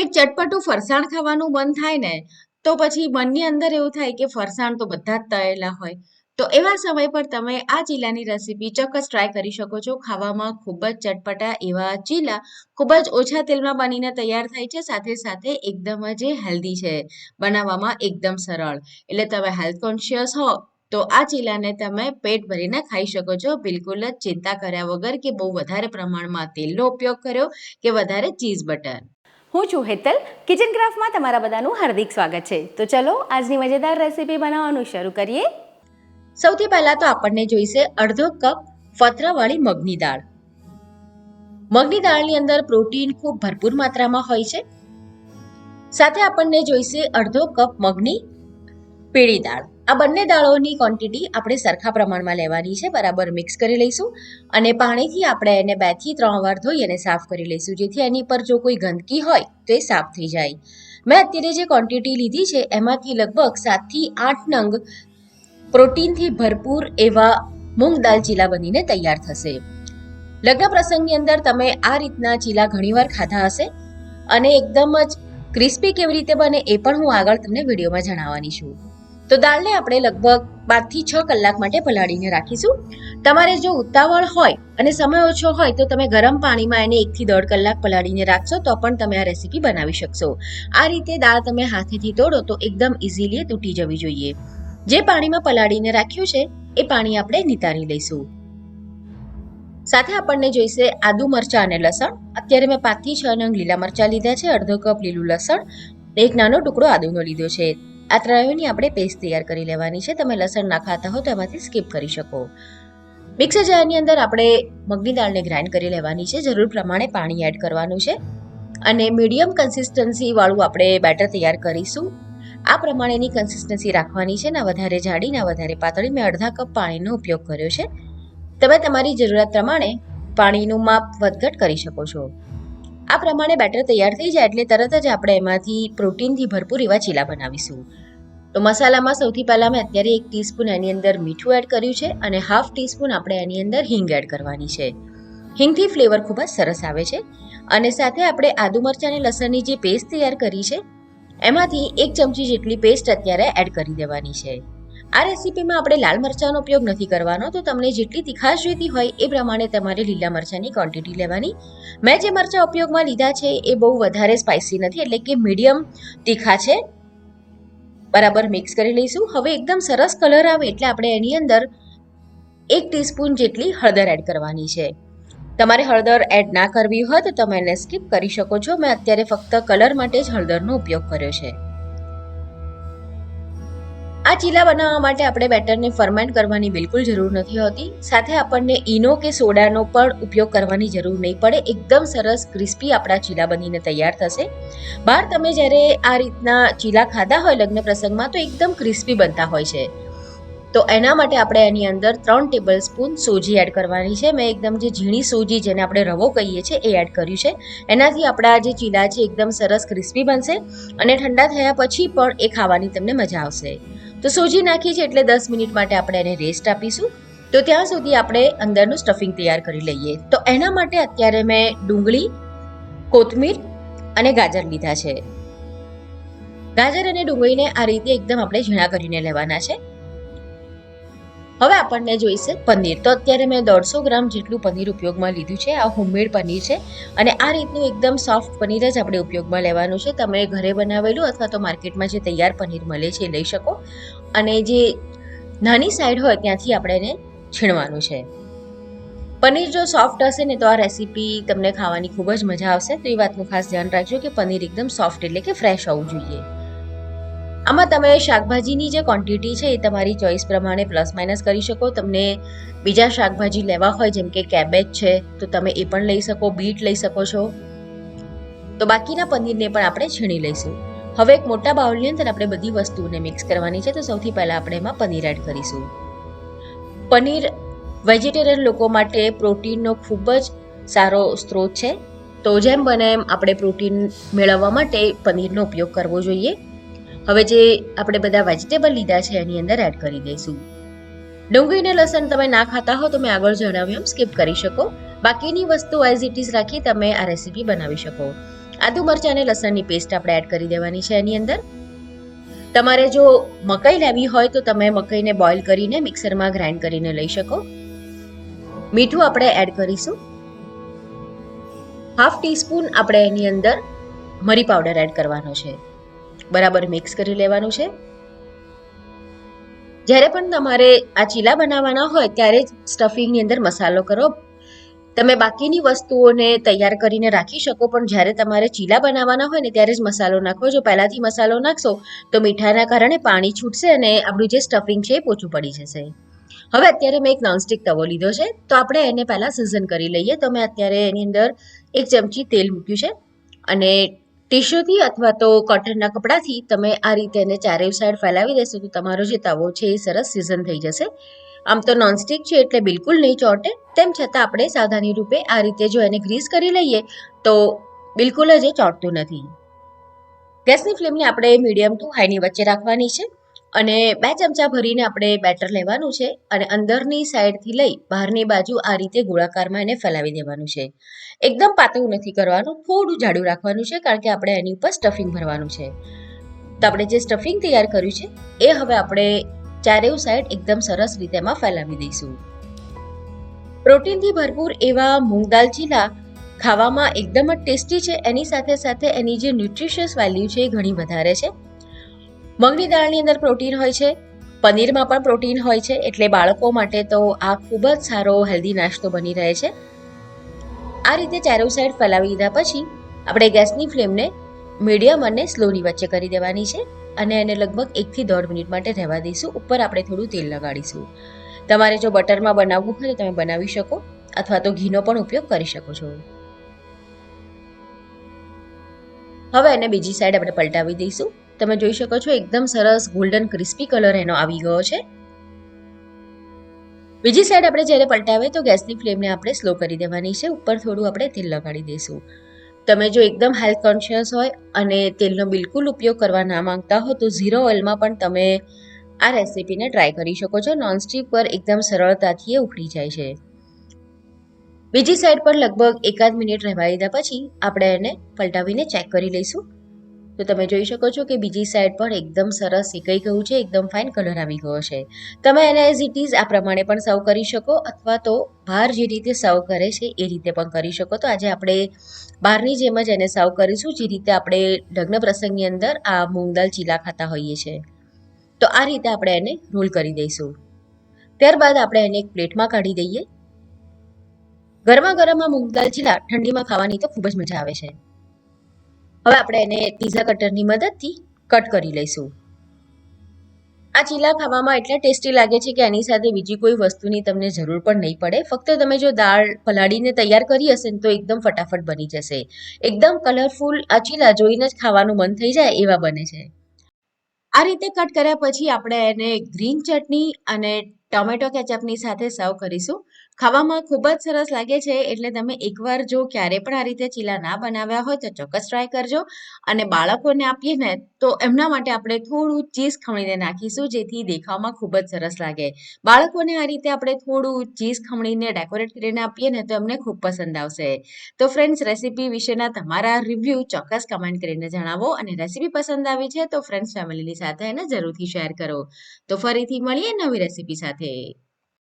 એક ચટપટું ફરસાણ ખાવાનું મન થાય ને, તો પછી મનની અંદર એવું થાય કે ફરસાણ તો બધા જ તળેલા હોય. તો એવા સમય પર તમે આ ચીલાની રેસીપી ચોક્કસ ટ્રાય કરી શકો છો. ખાવામાં ખૂબ જ ચટપટા એવા ચીલા ખૂબ જ ઓછા તેલમાં બનીને તૈયાર થાય છે. સાથે સાથે એકદમ જ હેલ્ધી છે. બનાવવામાં એકદમ સરળ. એટલે તમે હેલ્થ કોન્શિયસ હો, તો આ ચીલાને તમે પેટ ભરીને ખાઈ શકો છો. બિલકુલ જ ચિંતા કર્યા વગર કે બહુ વધારે પ્રમાણમાં તેલનો ઉપયોગ કર્યો કે વધારે ચીઝ બટર હું છું હેતલ. કિચન ક્રાફ્ટમાં તમારા બધાનું હાર્દિક સ્વાગત છે. તો ચલો, આજની મજેદાર રેસીપી બનાવવાનું શરૂ કરીએ. સૌથી પહેલા તો આપણને જોઈશે અડધો કપ ફતરાવાળી મગની દાળ. મગની દાળની અંદર પ્રોટીન ખૂબ ભરપૂર માત્રામાં હોય છે. સાથે આપણને જોઈશે અડધો કપ મગની પીળી દાળ. આ બંને દાળોની ક્વોન્ટિટી આપણે સરખા પ્રમાણમાં લેવાની છે, બરાબર મિક્સ કરી લઈશું. અને પાણીથી આપણે એને બેથી ત્રણ વાર ધોઈ અને સાફ કરી લઈશું. જેથી એની પર જો કોઈ ગંદકી હોય, તો એ સાફ થઈ જાય. મેં અત્યારે જે ક્વોન્ટિટી લીધી છે, એમાંથી લગભગ સાતથી આઠ નંગ પ્રોટીનથી ભરપૂર એવા મૂંગ દાલ ચીલા બનીને તૈયાર થશે. લગ્ન પ્રસંગની અંદર તમે આ રીતના ચીલા ઘણીવાર ખાધા હશે અને એકદમ જ ક્રિસ્પી કેવી રીતે બને એ પણ હું આગળ તમને વિડીયોમાં જણાવવાની છું. તો દાળને આપણે લગભગ બારથી છ કલાક માટે પલાળીને રાખીશું. તમારે જો ઉતાવળ હોય અને સમય ઓછો હોય તો તમે ગરમ પાણીમાં એને એકથી દોઢ કલાક પલાળીને રાખશો તો પણ તમે આ રેસીપી બનાવી શકશો. આ રીતે દાળ તમે હાથેથી તોડો તો એકદમ ઇઝીલી તૂટી જવી જોઈએ. જે પાણીમાં પલાળીને રાખ્યું છે, એ પાણી આપણે નિતારી લઈશું. સાથે આપણને જોઈશે આદુ મરચાં અને લસણ. અત્યારે મેં પાંચથી છ નંગ લીલા મરચાં લીધા છે, અડધો કપ લીલું લસણ, એક નાનો ટુકડો આદુનો લીધો છે. આ ત્રણેયની આપણે પેસ્ટ તૈયાર કરી લેવાની છે. તમે લસણ ના ખાતા હો તો એમાંથી સ્કીપ કરી શકો. મિક્સર જારની અંદર આપણે મગની દાળને ગ્રાઇન્ડ કરી લેવાની છે. જરૂર પ્રમાણે પાણી એડ કરવાનું છે. અને મીડિયમ કન્સિસ્ટન્સીવાળું આપણે બેટર તૈયાર કરીશું. આ પ્રમાણેની કન્સિસ્ટન્સી રાખવાની છે. ના વધારે જાડી, ના વધારે પાતળી. મેં અડધા કપ પાણીનો ઉપયોગ કર્યો છે. તમે તમારી જરૂરિયાત પ્રમાણે પાણીનું માપ વધઘટ કરી શકો છો. આ પ્રમાણે બેટર તૈયાર થઈ જાય એટલે તરત જ આપણે એમાંથી પ્રોટીનથી ભરપૂર એવા ચીલા બનાવીશું. તો મસાલામાં સૌથી પહેલાં મેં અત્યારે એક ટીસ્પૂન એની અંદર મીઠું એડ કર્યું છે અને હાફ ટીસ્પૂન આપણે એની અંદર હિંગ એડ કરવાની છે. હિંગથી ફ્લેવર ખૂબ જ સરસ આવે છે અને સાથે આપણે આદુ મરચાં અને લસણની જે પેસ્ટ તૈયાર કરી છે, એમાંથી એક ચમચી જેટલી પેસ્ટ અત્યારે એડ કરી દેવાની છે. આ રેસીપીમાં આપણે લાલ મરચાંનો ઉપયોગ નથી કરવાનો, તો તમને જેટલી તીખાશ જોઈતી હોય એ પ્રમાણે તમારે લીલા મરચાંની ક્વોન્ટિટી લેવાની. મેં જે મરચાં ઉપયોગમાં લીધા છે એ બહુ વધારે સ્પાઇસી નથી, એટલે કે મીડિયમ તીખા છે. બરાબર મિક્સ કરી લઈશું. હવે એકદમ સરસ કલર આવે એટલે આપણે એની અંદર એક ટીસ્પૂન જેટલી હળદર એડ કરવાની છે. તમારે હળદર એડ ના કરવી હોય તો તમે એને સ્કીપ કરી શકો છો. મેં અત્યારે ફક્ત કલર માટે જ હળદરનો ઉપયોગ કર્યો છે. આ ચીલા બનાવવા માટે આપણે બેટરને ફરમેન્ટ કરવાની બિલકુલ જરૂર નથી હોતી. સાથે આપણને ઈનો કે સોડાનો પણ ઉપયોગ કરવાની જરૂર નહીં પડે. એકદમ સરસ, ક્રિસ્પી આપણા ચીલા બનીને તૈયાર થશે. બહાર તમે જ્યારે આ રીતના ચીલા ખાધા હોય લગ્ન પ્રસંગમાં તો એકદમ ક્રિસ્પી બનતા હોય છે. તો એના માટે આપણે એની અંદર ત્રણ ટેબલ સ્પૂન સોજી એડ કરવાની છે. મેં એકદમ જે ઝીણી સોજી જેને આપણે રવો કહીએ છીએ, એ એડ કર્યું છે. એનાથી આપણા જે ચીલા છે, એકદમ સરસ ક્રિસ્પી બનશે અને ઠંડા થયા પછી પણ એ ખાવાની તમને મજા આવશે. તો સોજી નાખી છે એટલે દસ મિનિટ માટે આપણે એને રેસ્ટ આપીશું. તો ત્યાં સુધી આપણે અંદરનું સ્ટફિંગ તૈયાર કરી લઈએ. તો એના માટે અત્યારે મેં ડુંગળી, કોથમીર અને ગાજર લીધા છે. ગાજર અને ડુંગળીને આ રીતે એકદમ આપણે ઝીણા કરીને લેવાના છે. હવે આપણને જોઈશે પનીર. તો અત્યારે મેં દોઢસો ગ્રામ જેટલું પનીર ઉપયોગમાં લીધું છે. આ હોમમેડ પનીર છે અને આ રીતનું એકદમ સોફ્ટ પનીર જ આપણે ઉપયોગમાં લેવાનું છે. તમે ઘરે બનાવેલું અથવા તો માર્કેટમાં જે તૈયાર પનીર મળે છે એ લઈ શકો. અને જે નાની સાઈડ હોય ત્યાંથી આપણે એને છીણવાનું છે. પનીર જો સોફ્ટ હશે ને તો આ રેસીપી તમને ખાવાની ખૂબ જ મજા આવશે. તો એ વાતનું ખાસ ધ્યાન રાખજો કે પનીર એકદમ સોફ્ટ એટલે કે ફ્રેશ હોવું જોઈએ. આમાં તમે શાકભાજીની જે ક્વોન્ટિટી છે એ તમારી ચોઈસ પ્રમાણે પ્લસ માઇનસ કરી શકો. તમને બીજા શાકભાજી લેવા હોય, જેમ કે કેબેજ છે, તો તમે એ પણ લઈ શકો, બીટ લઈ શકો છો. તો બાકીના પનીરને પણ આપણે છીણી લઈશું. હવે એક મોટા બાઉલની અંદર આપણે બધી વસ્તુઓને મિક્સ કરવાની છે, તો સૌથી પહેલાં આપણે એમાં પનીર એડ કરીશું. પનીર વેજીટેરિયન લોકો માટે પ્રોટીનનો ખૂબ જ સારો સ્ત્રોત છે. તો જેમ બને એમ આપણે પ્રોટીન મેળવવા માટે પનીરનો ઉપયોગ કરવો જોઈએ. હવે જે આપણે બધા વેજીટેબલ લીધા છે, એની અંદર એડ કરી દઈશું. ડુંગળીને લસણ તમે ના ખાતા હો તો મેં આગળ જણાવ્યું સ્કીપ કરી શકો. બાકીની વસ્તુ એઝ ઇટ ઇઝ રાખી તમે આ રેસીપી બનાવી શકો. આદુ મરચાં અને લસણની પેસ્ટ આપણે એડ કરી દેવાની છે એની અંદર. તમારે જો મકાઈ લેવી હોય તો તમે મકાઈને બોઇલ કરીને મિક્સરમાં ગ્રાઇન્ડ કરીને લઈ શકો. મીઠું આપણે એડ કરીશું. હાફ ટીસ્પૂન આપણે એની અંદર મરી પાવડર એડ કરવાનો છે. બરાબર મિક્સ કરી લેવાનું છે. જ્યારે પણ તમારે આ ચીલા બનાવવાના હોય ત્યારે જ સ્ટફિંગની અંદર મસાલો કરો. તમે બાકીની વસ્તુઓને તૈયાર કરીને રાખી શકો, પણ જ્યારે તમારે ચીલા બનાવવાના હોય ને ત્યારે જ મસાલો નાખો. જો પહેલાંથી મસાલો નાખશો, તો મીઠાના કારણે પાણી છૂટશે અને આપણું જે સ્ટફિંગ છે એ પોચું પડી જશે. હવે અત્યારે મેં એક નોનસ્ટિક તવો લીધો છે, તો આપણે એને પહેલાં સિઝન કરી લઈએ. તો મેં અત્યારે એની અંદર એક ચમચી તેલ મૂક્યું છે અને ટીશ્યુથી અથવા તો કોટનના કપડાથી તમે આ રીતે એને ચારેય સાઈડ ફેલાવી દેશો તો તમારો જે તવો છે એ સરસ સિઝન થઈ જશે. આમ તો નોનસ્ટિક છે એટલે બિલકુલ નહીં ચોંટે. તેમ છતાં આપણે સાવધાની રૂપે આ રીતે જો એને ગ્રીસ કરી લઈએ તો બિલકુલ જ એ ચોંટતું નથી. ગેસની ફ્લેમને આપણે મીડિયમ ટુ હાઈની વચ્ચે રાખવાની છે. અને બે ચમચા ભરીને આપણે બેટર લેવાનું છે અને અંદરની સાઈડથી લઈ બહારની બાજુ આ રીતે ગોળાકારમાં એને ફેલાવી દેવાનું છે. એકદમ પાતળું નથી કરવાનું, થોડું જાડું રાખવાનું છે કારણ કે આપણે એની ઉપર સ્ટફિંગ ભરવાનું છે. તો આપણે જે સ્ટફિંગ તૈયાર કર્યું છે, એ હવે આપણે ચારેવ સાઈડ એકદમ સરસ રીતે એમાં ફેલાવી દઈશું. પ્રોટીનથી ભરપૂર એવા મૂંગ દાલ ચીલા ખાવામાં એકદમ જ ટેસ્ટી છે. એની સાથે સાથે એની જે ન્યુટ્રિશિયસ વેલ્યુ છે એ ઘણી વધારે છે. મગની દાળની અંદર પ્રોટીન હોય છે, પનીરમાં પણ પ્રોટીન હોય છે, એટલે બાળકો માટે તો આ ખૂબ જ સારો હેલ્ધી નાસ્તો બની રહે છે. આ રીતે ચારો સાઈડ ફેલાવી દીધા પછી, આપણે ગેસની ફ્લેમને મીડિયમ અને સ્લોની વચ્ચે કરી દેવાની છે અને એને લગભગ એકથી દોઢ મિનિટ માટે રહેવા દઈશું. ઉપર આપણે થોડું તેલ લગાડીશું. તમારે જો બટરમાં બનાવવું હોય તો તમે બનાવી શકો, અથવા તો ઘીનો પણ ઉપયોગ કરી શકો છો. હવે એને બીજી સાઈડ આપણે પલટાવી દઈશું. તમે જોઈ શકો છો, એકદમ સરસ ગોલ્ડન ક્રિસ્પી કલર એનો આવી ગયો છે. બીજી સાઈડ આપણે જ્યારે પલટાવે તો ગેસની ફ્લેમને આપણે સ્લો કરી દેવાની છે, ઉપર થોડું આપણે તેલ લગાડી દઈશું. તમે જો એકદમ હેલ્થ કોન્શિયસ હોય અને તેલનો બિલકુલ ઉપયોગ કરવા ના માંગતા હો તો ઝીરો ઓઇલમાં પણ તમે આ રેસીપીને ટ્રાય કરી શકો છો. નોનસ્ટિક પર એકદમ સરળતાથી એ ઉકળી જાય છે. બીજી સાઈડ પર લગભગ એકાદ મિનિટ રહેવા દીધા પછી આપણે એને પલટાવીને ચેક કરી લઈશું. તો તમે જોઈ શકો છો કે બીજી સાઈડ પર એકદમ સરસ શેકાઈ ગયું છે, એકદમ ફાઇન કલર આવી ગયો છે. તમે એને એઝ ઇટ ઇઝ આ પ્રમાણે પણ સર્વ કરી શકો અથવા તો બહાર જે રીતે સર્વ કરે છે એ રીતે પણ કરી શકો. તો આજે આપણે બહારની જેમ જ એને સર્વ કરીશું, જે રીતે આપણે લગ્ન પ્રસંગની અંદર આ મૂંગ દાલ ચીલા ખાતા હોઈએ છીએ તો આ રીતે આપણે એને રોલ કરી દઈશું. ત્યારબાદ આપણે એને એક પ્લેટમાં કાઢી દઈએ. ગરમા ગરમમાં મૂંગ દાલ ચીલા ઠંડીમાં ખાવાની તો ખૂબ જ મજા આવે છે. હવે આપણે એને પીઝા કટરની મદદથી કટ કરી લઈશું. આ ચીલા ખાવામાં એટલા ટેસ્ટી લાગે છે કે એની સાથે બીજી કોઈ વસ્તુની તમને જરૂર પણ નહીં પડે. ફક્ત તમે જો દાળ પલાળીને તૈયાર કરી હશે ને તો એકદમ ફટાફટ બની જશે. એકદમ કલરફુલ આ ચીલા જોઈને જ ખાવાનું મન થઈ જાય એવા બને છે. આ રીતે કટ કર્યા પછી આપણે એને ગ્રીન ચટણી અને ટોમેટો કેચઅપની સાથે સર્વ કરીશું. ખાવામાં ખૂબ જ સરસ લાગે છે, એટલે તમે એકવાર જો ક્યારે પણ આ રીતે ચીલા ના બનાવ્યા હોય તો ચોક્કસ ટ્રાય કરજો. અને બાળકોને આપીએ ને તો એમના માટે આપણે થોડું ચીઝ ખમણીને નાખીશું, જેથી દેખાવમાં ખૂબ જ સરસ લાગે. બાળકોને આ રીતે આપણે થોડું ચીઝ ખમણીને ડેકોરેટ કરીને આપીએ ને તો એમને ખૂબ પસંદ આવશે. તો ફ્રેન્ડ્સ રેસીપી વિશેના તમારા રિવ્યૂ ચોક્કસ કમેન્ટ કરીને જણાવો અને રેસીપી પસંદ આવી છે તો ફ્રેન્ડ્સ ફેમિલીની સાથે એને જરૂરથી શેર કરો. તો ફરીથી મળીએ નવી રેસીપી સાથે.